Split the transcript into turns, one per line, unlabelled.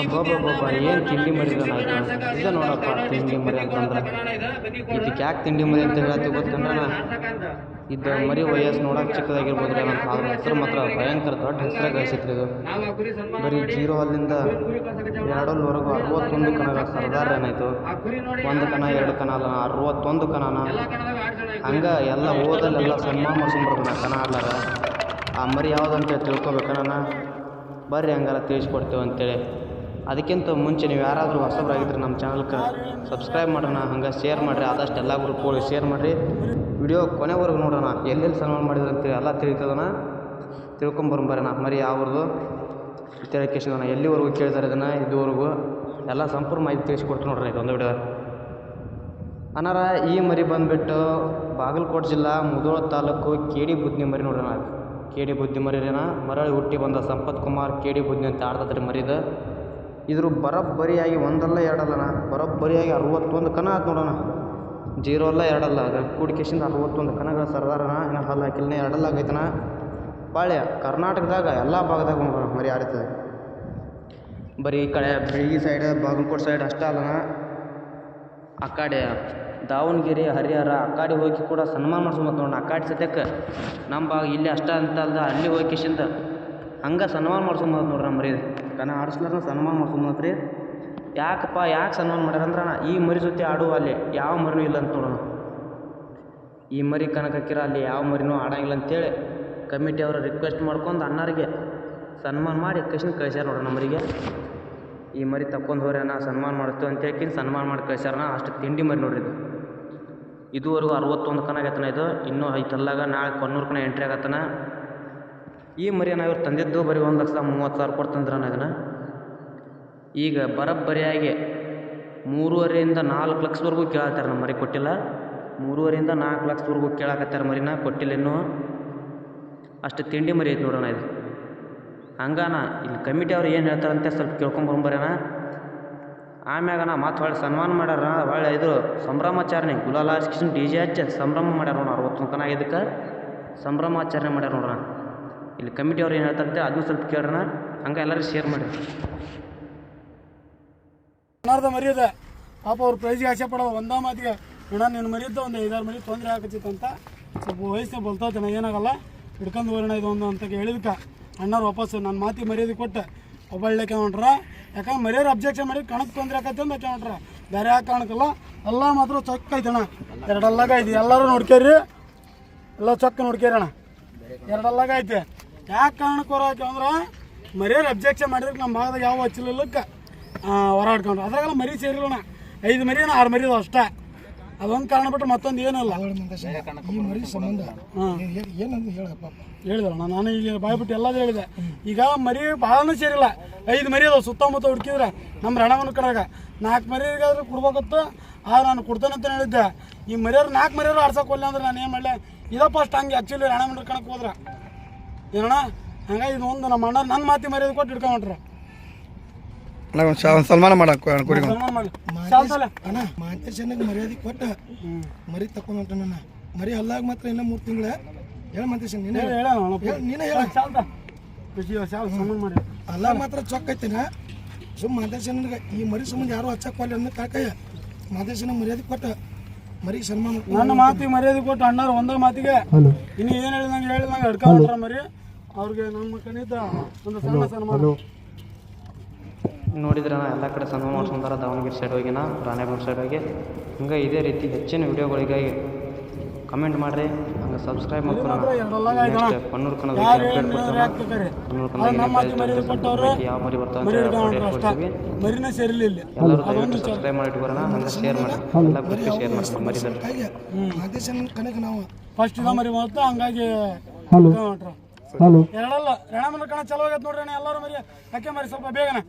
ಅಬ್ಬಬ್ಬಬ್ಬ ಏನು ತಿಂಡಿ ಮರಿ ಆಯ್ತು ಇದು ನೋಡಪ್ಪ, ತಿಂಡಿ ಮರಿ ಅಂತಂದ್ರೆ? ಇದಕ್ಕೆ ಯಾಕೆ ತಿಂಡಿ ಮರಿ ಅಂತ ಹೇಳತ್ತಿ ಗೊತ್ತಂದ್ರೆ ಇದು ಮರಿ ವಯಸ್ಸು ನೋಡೋಕೆ ಚಿಕ್ಕದಾಗಿರ್ಬೋದು ರೀ ಅಂತ ಅದ್ರ ಹೆಸರು ಮಾತ್ರ ಭಯಂಕರ ದೊಡ್ಡ ಹೆಸರು ಗಳಿಸಿತ್ರಿ ಇದು. ಬರೀ ಜೀರೋ ಅಲ್ಲಿಂದ ಎರಡಲ್ವರೆಗೂ ಅರವತ್ತೊಂದು ಕಣಗಳ ಸರ್ದಾರ ಏನಾಯ್ತು ಒಂದು ಕಣ, ಎರಡು ಕಣ ಅಲ್ಲ, ಅರವತ್ತೊಂದು ಕಣನ. ಹಂಗೆ ಎಲ್ಲ ಓದಲ್ಲೆಲ್ಲ ಸನ್ಮಾನ ಮಾಡ್ಸ್ಕೊಂಬರ್ಬೇಕು ನಾ ಕಣ ಅಲ್ಲಾರ. ಆ ಮರಿ ಯಾವುದಂತ ತಿಳ್ಕೊಬೇಕಣ್ಣ ಬರ್ರಿ ಹಂಗಾರ ತಿಳಿಸ್ಕೊಡ್ತೇವೆ ಅಂತೇಳಿ ಅದಕ್ಕಿಂತ ಮುಂಚೆ ನೀವು ಯಾರಾದರೂ ಹೊಸಬ್ರಾಗಿದ್ರೆ ನಮ್ಮ ಚಾನಲ್ಗೆ ಸಬ್ಸ್ಕ್ರೈಬ್ ಮಾಡೋಣ, ಹಂಗೆ ಶೇರ್ ಮಾಡಿರಿ. ಆದಷ್ಟು ಎಲ್ಲ ಗ್ರೂಪ್ಗಳಿಗೆ ಶೇರ್ ಮಾಡಿರಿ. ವಿಡಿಯೋ ಕೊನೆವರೆಗೂ ನೋಡೋಣ. ಎಲ್ಲೆಲ್ಲಿ ಸನ್ಮಾನ ಮಾಡಿದ್ರು ಅಂತೇಳಿ ಎಲ್ಲ ತಿಳಿತದನ? ತಿಳ್ಕೊಂಬರ್ಬರೋಣ ಮರಿ ಯಾವ್ದು ತಿಳ್ಕೇಶನ ಎಲ್ಲಿವರೆಗೂ ಕೇಳ್ತಾರೆ ಇದನ್ನು? ಇದುವರೆಗೂ? ಎಲ್ಲ ಸಂಪೂರ್ಣ ಮಾಹಿತಿ ತಿಳಿಸ್ಕೊಟ್ಟು ನೋಡ್ರಿ. ಇದೊಂದು ವಿಡಿಯೋ. ಅನಾರ ಈ ಮರಿ ಬಂದುಬಿಟ್ಟು ಬಾಗಲಕೋಟೆ ಜಿಲ್ಲಾ ಮುದೋಳ ತಾಲೂಕು ಕೇಡಿ ಬುದ್ಧಿ ಮರಿ ನೋಡೋಣ ಕೇಡಿ ಬುದ್ಧಿ ಮರಿನ ಮರಳಿ ಹುಟ್ಟಿ ಬಂದ ಸಂಪತ್ ಕುಮಾರ್ ಕೇಡಿ ಬುದ್ಧಿ ಅಂತ ಆಡ್ತದ್ರಿ ಮರಿದ. ಇದ್ರ ಬರೋಬ್ಬರಿಯಾಗಿ ಒಂದಲ್ಲ ಎರಡಲ್ಲನ ಬರೋಬ್ಬರಿಯಾಗಿ ಅರವತ್ತೊಂದು ಕಣ ಆತು ನೋಡೋಣ ಜೀರೋ ಅಲ್ಲ ಎರಡಲ್ಲ. ಅದು ಕೂಡಿಕೆಶಿಂದ ಅರವತ್ತೊಂದು ಕಣಗಳ ಸರ್ದಾರನ ಇನ್ನು ಹಲ್ಲು ಕಿಲ್ನೆ ಎರಡಲ್ಲ ಆಗೈತನ ಪಾಳ್ಯ, ಕರ್ನಾಟಕದಾಗ, ಎಲ್ಲ ಭಾಗದಾಗ ಮರಿ ಆಡ್ತದೆ ಬರೀ ಈ ಕಡೆ ಬೆಳಗಿ ಸೈಡ್ ಬಾಗಲಕೋಟೆ ಸೈಡ್ ಅಷ್ಟೇ ಅಲ್ಲನ ಆ ಕಡೆ ದಾವಣಗೆರೆ, ಹರಿಹರ ಆ ಹೋಗಿ ಕೂಡ ಸನ್ಮಾನ ಮಾಡ್ಸ್ಕೊಂಬತ್ತು ನೋಡೋಣ. ಆ ಕಡೆ ಸದ್ಯಕ್ಕೆ ನಮ್ಮ ಭಾಗ ಇಲ್ಲಿ ಅಷ್ಟ ಅಂತ ಅಲ್ದ ಅಲ್ಲಿ ಹೋಗಿ ಕಿಶಿಂದ ಹಂಗೆ ಸನ್ಮಾನ ಮಾಡ್ಸ್ಕೊಂಬತ್ತು ನೋಡ್ರಿ ನಮ್ಮ ಮರಿ. ಕನ ಆಡಿಸ್ಲಾರ್ನ ಸನ್ಮಾನ ರೀ ಯಾಕಪ್ಪ, ಯಾಕೆ ಸನ್ಮಾನ ಮಾಡ್ಯಾರ ಅಂದ್ರೆ ಅಣ್ಣ ಈ ಮರಿ ಜೊತೆ ಆಡುವ ಅಲ್ಲಿ ಯಾವ ಮರಿನೂ ಇಲ್ಲ ಅಂತ ನೋಡೋಣ. ಈ ಮರಿ ಕನಕಕ್ಕಿರ ಅಲ್ಲಿ ಯಾವ ಮರಿನೂ ಆಡಂಗಿಲ್ಲ ಅಂತೇಳಿ ಕಮಿಟಿ ಅವರು ರಿಕ್ವೆಸ್ಟ್ ಮಾಡ್ಕೊಂಡು ಅಣ್ಣರಿಗೆ ಸನ್ಮಾನ ಮಾಡಿ ಕೃಷ್ಣ ಕಳಿಸ್ಯಾರ ನೋಡೋಣ ನಮ್ಮರಿಗೆ ಈ ಮರಿ ತಕ್ಕೊಂಡು ಹೋಗ್ಯಾನ ಸನ್ಮಾನ ಮಾಡ್ತೀವಿ ಅಂತ ಹೇಳ್ಕಿನ್ ಸನ್ಮಾನ ಮಾಡಿ ಕಳಿಸ್ಯಾರನ ಅಷ್ಟು ತಿಂಡಿ ಮರಿ ನೋಡ್ರಿ ಇದು. ಇದುವರೆಗೂ ಅರವತ್ತೊಂದು ಕನ ಇದು. ಇನ್ನೂ ಐತಲ್ಲಾಗ ನಾಳೆ ಕೊನ್ನೂರು ಕನ ಎಂಟ್ರಿ ಆಗತ್ತನ ಈ ಮರಿಯನ್ನು ಇವ್ರು ತಂದಿದ್ದು ಬರೀ ಒಂದು ಲಕ್ಷ ಮೂವತ್ತು ಸಾವಿರ ಕೊಟ್ಟು ತಂದ್ರನ ಇದನ್ನು? ಈಗ ಬರೋಬ್ಬರಿಯಾಗಿ ಮೂರುವರೆಯಿಂದ ನಾಲ್ಕು ಲಕ್ಷವರೆಗೂ ಕೇಳತ್ತಾರೆ ನಮ್ಮ ಮರಿ ಕೊಟ್ಟಿಲ್ಲ. ಮೂರುವರೆಯಿಂದ ನಾಲ್ಕು ಲಕ್ಷವರೆಗೂ ಕೇಳಕತ್ತಾರೆ ಮರಿನ, ಕೊಟ್ಟಿಲ್ಲ ಇನ್ನೂ. ಅಷ್ಟು ತಿಂಡಿ ಮರಿ ಐತೆ ನೋಡೋಣ ಇದು. ಹಂಗಾನ ಇಲ್ಲಿ ಕಮಿಟಿ ಅವ್ರು ಏನು ಹೇಳ್ತಾರಂತೆ ಸ್ವಲ್ಪ ಕೇಳ್ಕೊಂಬರ್ಬರೇನ ನಾ ಮತ್ತೆ ಹೊಳ್ಳಿ ಸನ್ಮಾನ ಮಾಡ್ಯಾರ ಒಳ್ಳೆ ಇದು ಸಂಭ್ರಮಾಚರಣೆ ಕೃಷ್ಣ ಡಿ ಜೆ ಹಚ್ಚಿ ಸಂಭ್ರಮ ಮಾಡ್ಯಾರ ನೋಡೋಣ ಅರವತ್ತು ಕನ ಇದಕ್ಕೆ. ಸಂಭ್ರಮಾಚರಣೆ ಮಾಡ್ಯಾರ ನೋಡೋಣ ಇಲ್ಲಿ ಕಮಿಟಿ ಅವ್ರು ಏನು ಹೇಳ್ತಾರಂತೆ ಅದನ್ನು ಸ್ವಲ್ಪ ಕೇಳೋಣ. ಹಂಗೆ ಎಲ್ಲರೂ ಶೇರ್ ಮಾಡಿ.
ಮರ್ಯಾದೆ. ಪಾಪ ಅವ್ರು ಪ್ರೈಸ್ಗೆ ಆಸೆ ಪಡೋದು ಒಂದಾ ಮಾತಿಗೆ, ಅಣ್ಣ, ನೀನು ಮರಿದ್ದ ಒಂದು ಐದಾರು ಮರಿ ತೊಂದರೆ ಆಗತ್ತಿತ್ತಂತ ಸ್ವಲ್ಪ ವಯಸ್ಸಿನ ಬಲ್ತಾತನ, ಏನಾಗಲ್ಲ? ಹಿಡ್ಕೊಂಡು ಹೋಗೋಣ ಇದು ಒಂದು ಅಂತ ಹೇಳಿದ್ಕ. ಅಣ್ಣವ್ರು ವಾಪಸ್ ನನ್ನ ಮಾತಿಗೆ ಮರ್ಯಾದೆ ಕೊಟ್ಟು. ಒಬ್ಬಳ್ಳಕ್ಕೆ ಹೊಂಟ್ರ ಯಾಕಂದ್ರೆ ಮರ್ಯಾದೆ ಅಬ್ಜೆಕ್ಷನ್ ಮಾಡಿ ಕಣಕ್ಕೆ ತೊಂದರೆ ಆಕತ್ತೆ ಅಂತ ಹೊಂಟ್ರ ಬೇರೆ ಯಾಕೆ ಕಾಣಕ್ಕಲ್ಲ ಎಲ್ಲ ಮಾತ್ರ ಚೊಕ್ಕ ಐತಣ ಎರಡಲ್ಲಾಗ ಐತಿ. ಎಲ್ಲರೂ ನೋಡ್ಕೇರಿ. ಎಲ್ಲ ಚೊಕ್ಕ ಅಣ್ಣ. ಎರಡಲ್ಲಾಗ ಐತೆ. ಯಾಕೆ ಕಾರಣಕ್ಕೆ ಹೊರಕ್ಕೆ ಅಂದ್ರೆ ಮರ್ಯಾದೆ ಅಬ್ಜೆಕ್ಷನ್ ಮಾಡಿದ್ರೆ ನಮ್ಮ ಭಾಗದಾಗ ಯಾವ ಹಚ್ಚಲಿಲ್ಲಕ್ಕೆ ಹೊರಾಡ್ಕೊಂಡ್ರು. ಅದ್ರಾಗೆಲ್ಲ ಮರಿ ಸೇರಿಲ್ಲಣ್ಣ. ಐದು ಮರಿ ಆರು ಮರಿ ಅಷ್ಟೇ. ಅದೊಂದು ಕಾರಣ ಬಿಟ್ಟು ಮತ್ತೊಂದು ಏನಲ್ಲ
ಈ ಮರಿ ಸಂಬಂಧ.
ಹಾಂ.
ಏನಂತ ಹೇಳಪ್ಪ
ಹೇಳಿದಲ್ಲ ನಾನು ಈಗ ಬಾಯ್ಬಿಟ್ಟು ಎಲ್ಲದೂ ಹೇಳಿದೆ. ಈಗ ಮರಿ ಭಾಳನೂ ಸೇರಿಲ್ಲ. ಐದು ಮರಿ ಅದಾವ ಸುತ್ತಮುತ್ತ ಹುಡುಕಿದ್ರೆ ನಮ್ಮ ರಣವನ್ನು ಕಡೆಗ ನಾಲ್ಕು ಮರಿಗಾದ್ರೂ ಕೊಡ್ಬೇಕತ್ತು. ಆ ನಾನು ಕೊಡ್ತೇನೆ ಅಂತ ಹೇಳಿದ್ದೆ. ಈ ಮರಿಯವ್ರು ನಾಲ್ಕು ಮರಿಯವ್ರು ಆಡ್ಸೋಕೆ ಹೋಗ್ಲಿ ಅಂದ್ರೆ ನಾನು ಏನು ಮಾಡಲೆ? ಇದಪ್ಪ ಅಷ್ಟು ಹಂಗೆ ಆ್ಯಕ್ಚುಲಿ ರಣಮಂಡ್ರ ಕಣಕ್ಕೆ ಹೋದ್ರೆ. ಏನಣ್ಣ? ಹಂಗಾಗಿ ಇದು ಒಂದು ನಮ್ಮ ಅಣ್ಣ ನನ್ನ ಮಾತಿ ಮರ್ಯಾದೆ ಕೊಟ್ಟು ಹಿಡ್ಕೊಂಡ್ರ
ಅಣ್ಣ ಒಂದು ಸನ್ಮಾನ ಮಾಡಕ್ಕೆ ಕುರಿ
ಸನ್ಮಾನ ಮಾಡಿ. ಚಾಲ್ತಲ್ಲ
ಅಣ್ಣ ಮಾಂತೇಶನಿಗೆ ಮರ್ಯಾದೆ ಕೊಟ್ಟ. ಮರಿ ತಕೊಂಡ್ ಹೊಂಟಣ್ಣ ಮರಿ ಹಲ್ಲಾಗ ಮಾತ್ರ ಇನ್ನ ಮೂರು ತಿಂಗಳ. ಹೇಳ ಮಾತಾಡ್ ನೀನೇ
ಹೇಳ
ಹೇಳ ನೀನೇ ಹೇಳ.
ಚಾಲ್ತ ಖುಷಿ ಶಾಲ್ ಸನ್ಮಾನ ಮಾಡಿ.
ಅಲ್ಲಾಗ ಮಾತ್ರ ಚೊಕ್ಕ ಐತಿನ? ಸುಮ್ಮ ಮಾಂತೇಶನಿಗೆ ಈ ಮರಿ ಸಂಬಂಧ ಯಾರು ಹಚ್ಚಕ್ಕೆ ಅನ್ನೋ ಕಾಕಯ್ಯ. ಮಾಂತೇಶನ ಮರ್ಯಾದೆ ಕೊಟ್ಟ. ಮರಿ ಸನ್ಮಾನ
ನನ್ನ ಮಾತಿಗೆ ಮರ್ಯಾದೆ ಕೊಟ್ಟು ಅಣ್ಣರು ಒಂದೇ ಮಾತಿಗೆ. ಇನ್ನು ಏನು ಹೇಳಿದಂಗೆ ಹೇಳಿದಂಗೆ ಹಿಡ್ಕೊಂಡ್ರ ಮರಿ. ಅವ್ರಿಗೆ ನಮ್ಮ ಕಣಿತ ಒಂದು ಸಣ್ಣ ಸನ್ಮಾನ.
ನೋಡಿದ್ರೆ ಎಲ್ಲ ಕಡೆ ಸನ್ಮಾನ ಮಾಡ್ಸ್ಕೊಂತಾರ ದಾವಣಗೆರೆ ಸೈಡ್ ಹೋಗಿನ ರಾಣೆಬೆನ್ನೂರು ಸೈಡ್ ಹೋಗಿ. ಹಂಗೆ ಇದೇ ರೀತಿ ಹೆಚ್ಚಿನ ವಿಡಿಯೋಗಳಿಗಾಗಿ ಕಮೆಂಟ್ ಮಾಡಿರಿ. ಸಬ್ಸ್ಕ್ರೈಬ್ ಮಾಡ್ಕೊಳ್ಳೋಣ ಯಾವ ಮರಿ ಬರ್ತಾವೆ
ಮರಿನೇ
ಎಲ್ಲರೂ ದಯವಿಟ್ಟು ಸಬ್ಸ್ಕ್ರೈಬ್ ಹಂಗೆ ಶೇರ್ ಮಾಡಿ. ಎಲ್ಲ ಗ್ರೂಪ್ಗೆ ಶೇರ್
ಕಣಕ್ಕೆ ನಾವು
ಫಸ್ಟ್ ಇದ ಮರಿ ಮಾಡ್ತಾ ಹಂಗಾಗಿ ಹಲೋ. ಎರಡಲ್ಲ ರಣಮನ ಕಣ ಚಲೋ ಆಗೈತೆ ನೋಡ್ರಿ ಎಲ್ಲರೂ ಮರಿ ಯಾಕೆ ಮರಿ ಸ್ವಲ್ಪ ಬೇಗನೆ.